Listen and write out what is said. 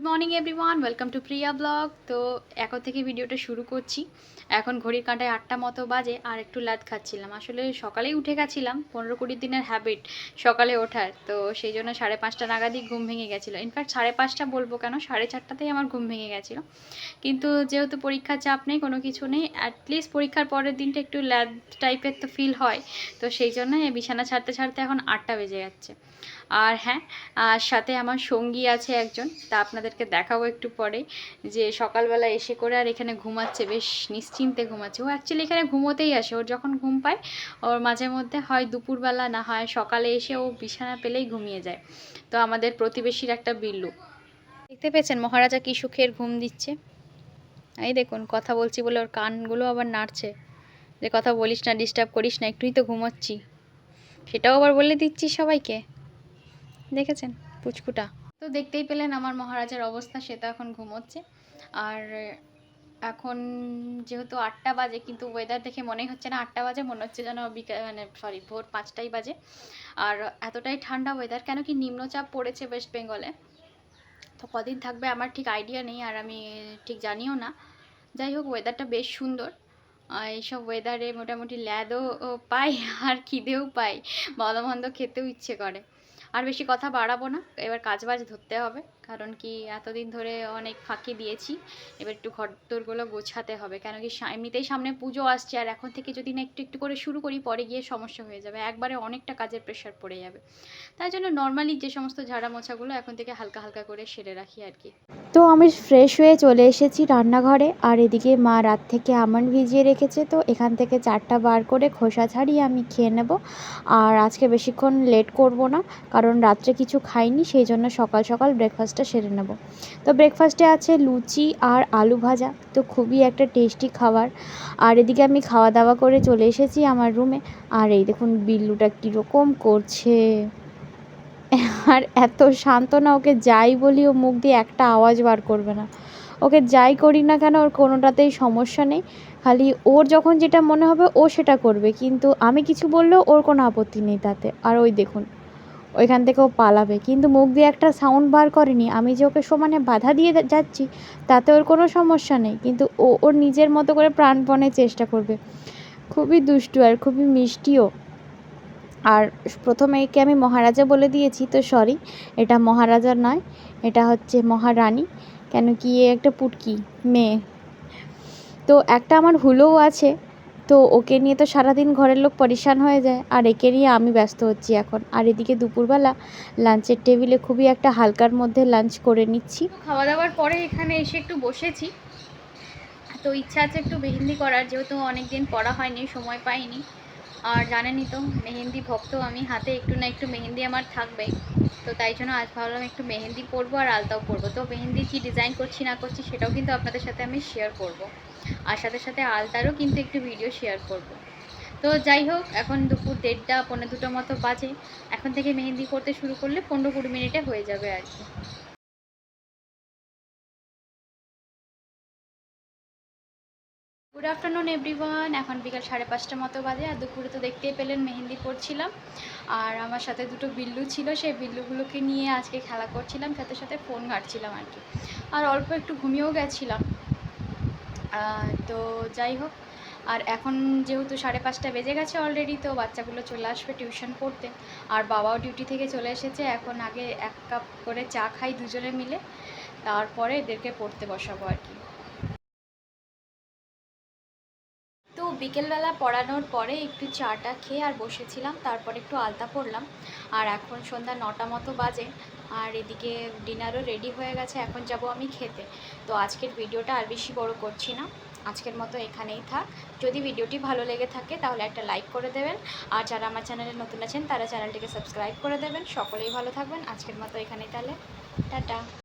Good morning everyone welcome to Priya blog তো এখন থেকে ভিডিওটা শুরু করছি। এখন ঘড়ির কাঁটায় আটটা মতো বাজে আর একটু লাদ খাচ্ছিলাম। আসলে সকালেই উঠে গেছিলাম, পনেরো কুড়ি দিনের হ্যাবিট সকালে ওঠার। তো সেই জন্য সাড়ে পাঁচটা নাগাদই ঘুম ভেঙে গেছিল। ইনফ্যাক্ট সাড়ে পাঁচটা বলব কেন? সাড়ে চারটাতেই আমার ঘুম ভেঙে গেছিল। কিন্তু যেহেতু পরীক্ষার চাপ নেই, কোনো কিছু নেই অ্যাটলিস্ট পরীক্ষার পরের দিনটা একটু ল্যাদ টাইপের তো ফিল হয়। তো সেই জন্য বিছানা ছাড়তে ছাড়তে এখন আটটা বেজে যাচ্ছে। আর হ্যাঁ আর সাথে আমার সঙ্গী আছে একজন, তা আপনাদেরকে দেখাবো একটু পরে যে সকালবেলা এসে করে আর এখানে ঘুমাচ্ছে, বেশ নিশ্চিন্তে ঘুমাচ্ছে। ও অ্যাকচুয়ালি এখানে ঘুমোতেই আসে, ওর যখন ঘুম পায়, ওর মাঝে মধ্যে হয় দুপুরবেলা, না হয় সকালে এসে ও বিছানা পেলেই ঘুমিয়ে যায়। তো আমাদের প্রতিবেশীর একটা বিল্লু। দেখতে পেয়েছেন মহারাজা কি সুখের ঘুম দিচ্ছে? এই দেখুন, কথা বলছি বলে ওর কানগুলো আবার নাড়ছে। যে কথা বলিস না ডিস্টার্ব করিস না, একটুই তো ঘুমোচ্ছি। সেটাও আবার বলে দিচ্ছি সবাইকে। দেখেছেন? পুচকুটা। তো দেখতেই পেলেন আমার মহারাজার অবস্থা, সে তো এখন ঘুমোচ্ছে। আর এখন যেহেতু আটটা বাজে, কিন্তু ওয়েদার দেখে মনেই হচ্ছে না আটটা বাজে, মনে হচ্ছে যেন মানে সরি ভোর পাঁচটাই বাজে। আর এতটাই ঠান্ডা ওয়েদার কেন কি নিম্নচাপ পড়েছে ওয়েস্ট বেঙ্গলে তো কদিন থাকবে আমার ঠিক আইডিয়া নেই, আর আমি ঠিক জানিও না। যাই হোক ওয়েদারটা বেশ সুন্দর। এইসব ওয়েদারে মোটামুটি ল্যাদও পাই, আর খিদেও পাই। ভালো মন্দ খেতেও ইচ্ছে করে। আর বেশি কথা বাড়াবো না। এবার কাজ বাজ ধরতে হবে, কারণ কি এতদিন ধরে অনেক ফাঁকি দিয়েছি। এবার একটু ঘর দোরগুলো গোছাতে হবে, কেন কি এমনিতেই সামনে পুজো আসছে আর এখন থেকে যদি না একটু একটু করে শুরু করি, পরে গিয়ে সমস্যা হয়ে যাবে। একবারে অনেকটা কাজের প্রেশার পড়ে যাবে। তাই জন্য নর্মালি যে সমস্ত ঝাড়া মোছাগুলো এখন থেকে হালকা হালকা করে সেরে রাখি আর কি। তো আমি ফ্রেশ হয়ে চলে এসেছি রান্নাঘরে, আর এদিকে মা রাত থেকে আমন্ড ভিজিয়ে রেখেছে, তো এখান থেকে চারটা বার করে খোসা ছাড়িয়ে আমি খেয়ে নেব। আর আজকে বেশিক্ষণ লেট করব না রাত্রে কিছু খাইনি, সেই জন্য সকাল সকাল ব্রেকফাস্টটা সেরে নেব। তো ব্রেকফাস্টে আছে লুচি আর আলু ভাজা, তো খুবই একটা টেস্টি খাবার। আর এদিকে আমি খাওয়া দাওয়া করে চলে এসেছি আমার রুমে আর এই দেখুন, বিল্লুটা কীরকম করছে। আর এত শান্ত না, ওকে যাই বলি, ও মুখ দিয়ে একটা আওয়াজ বার করবে না। ওকে যাই করি না কেন, ওর কোনোটাতেই সমস্যা নেই। খালি ওর যখন যেটা মনে হবে, ও সেটা করবে। কিন্তু আমি কিছু বললেও ওর কোনো আপত্তি নেই তাতে। আর ওই দেখুন ওইখান থেকে ও পালাবে। কিন্তু মুখ দিয়ে একটা সাউন্ড বার করেনি। আমি যে ওকে সমানে বাধা দিয়ে যাচ্ছি, তাতে ওর কোনো সমস্যা নেই। কিন্তু ও, ওর নিজের মতো করে প্রাণপণে চেষ্টা করবে। খুবই দুষ্টু আর খুবই মিষ্টিও। আর প্রথমে একে আমি মহারাজা বলে দিয়েছি, তো সরি এটা মহারাজা নয়, এটা হচ্ছে মহারানী। কেন কি, এ একটা পুটকি, মেয়ে। তো একটা আমার হুলোও আছে তো ওকে নিয়ে তো সারাদিন ঘরের লোক পরেশান হয়ে যায়। আর একে নিয়ে আমি ব্যস্ত হচ্ছি এখন। আর এদিকে দুপুরবেলা লাঞ্চের টেবিলে খুবই একটা হালকার মধ্যে লাঞ্চ করে নিচ্ছি। খাওয়া দাওয়ার পরে এখানে এসে একটু বসেছি। তো ইচ্ছা আছে একটু মেহেন্দি করার, যেহেতু অনেক দিন পড়া হয়নি, সময় পাইনি। আর জানেনই তো, মেহেন্দি ভক্ত আমি, হাতে একটু না একটু মেহেন্দি আমার থাকবেই তো তাই জন্য আজ ভাবলাম একটু মেহেন্দি পরবো আর আলতাও পরবো। তো মেহেন্দি কি ডিজাইন করছি, না করছি সেটাও কিন্তু আপনাদের সাথে আমি শেয়ার করব। আর সাথে সাথে আলতারও কিন্তু একটু ভিডিও শেয়ার করব। তো যাই হোক, এখন দুপুর দেড়টা পনেরো দুটো মতো বাজে। এখন থেকে মেহেন্দি করতে শুরু করলে পনেরো কুড়ি মিনিটে হয়ে যাবে আর কি। গুড আফটারনুন এভরিওয়ান এখন বিকাল সাড়ে পাঁচটা মতো বাজে, আর দুপুরে তো দেখতেই পেলেন, মেহেন্দি পড়ছিলাম আর আমার সাথে দুটো বিল্লু ছিল, সেই বিল্লুগুলোকে নিয়ে আজকে খেলা করছিলাম, সাথে সাথে ফোন ঘাটছিলাম আর কি। আর অল্প একটু ঘুমিয়েও গেছিলাম। তো যাই হোক, আর এখন যেহেতু সাড়ে পাঁচটা বেজে গেছে অলরেডি তো বাচ্চাগুলো চলে আসবে টিউশন পড়তে আর বাবাও ডিউটি থেকে চলে এসেছে, এখন আগে এক কাপ করে চা খাই দুজনে মিলে, তারপরে এদেরকে পড়তে বসাবো আর কি। বিকেলবেলা পড়ানোর পরে একটু চাটা খেয়ে আর বসেছিলাম, তারপর একটু আলতা পড়লাম আর এখন সন্ধ্যা নটা মতো বাজে, আর এদিকে ডিনারও রেডি হয়ে গেছে, এখন যাব আমি খেতে। তো আজকের ভিডিওটা আর বেশি বড় করছি না। আজকের মতো এখানেই থাক। যদি ভিডিওটি ভালো লেগে থাকে তাহলে একটা লাইক করে দেবেন। আর যারা আমার চ্যানেলে নতুন আছেন, তারা চ্যানেলটিকে সাবস্ক্রাইব করে দেবেন। সকলেই ভালো থাকবেন। আজকের মতো এখানেই তাহলে। টাটা।